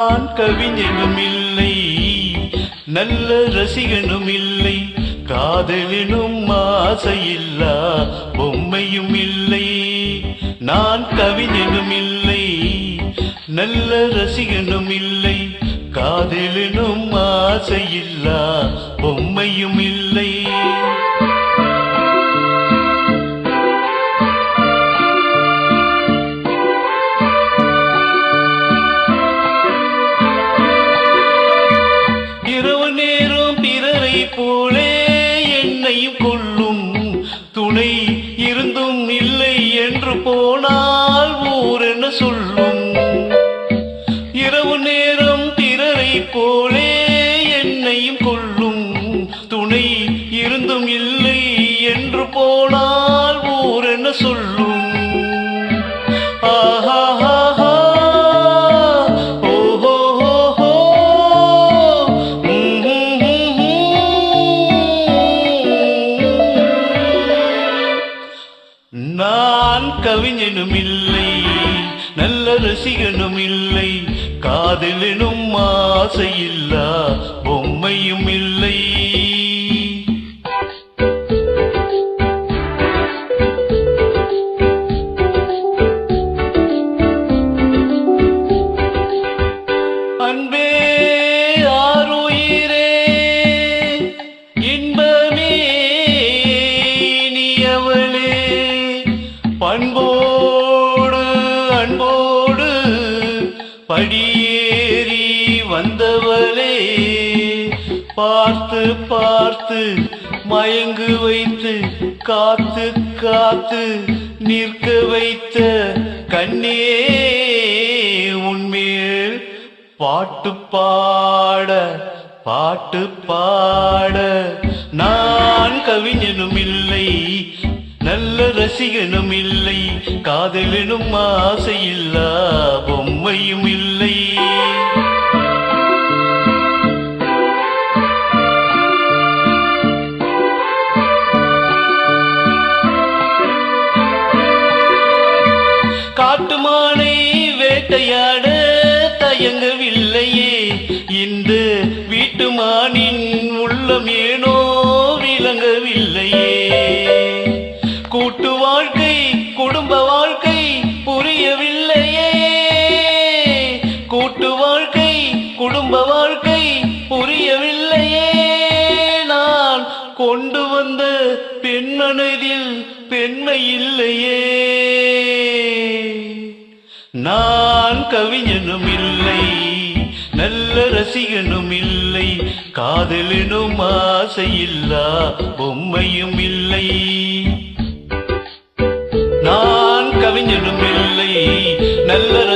நான் கவிஞனும் இல்லை நல்ல ரசிகனும் இல்லை காதலினும் ஆசையில்லா பொம்மையும் இல்லை நான் கவிஞனும் இல்லை நல்ல ரசிகனும் இல்லை காதலினும் ஆசையில்லா நான் கவிஞனும் இல்லை நல்ல ரசிகனும் இல்லை காதலினும் ஆசையில்லா பொம்மையும் இல்லை படியேறி வந்தவளே பார்த்து பார்த்து மயங்கு வைத்து காத்து காத்து நிற்க வைத்த கண்ணே உண்மையில் பாட்டு பாட பாட்டு பாட. நான் கவிஞனும் இல்லை நல்ல ரசிகனும் இல்லை காதலனும் ஆசையில்லாபம் பொம்மையும் இல்லை. காட்டுமானை வேட்டையாட தயங்கவில்லையே. இந்த வீட்டு மானின் உள்ளம் ஏனோ கொண்டு வந்த பெண்மனதில் பெண்மை இல்லையே நான் கவிஞனும் இல்லை நல்ல ரசிகனும் இல்லை காதலினும் ஆசையில்லா பொம்மையும் இல்லை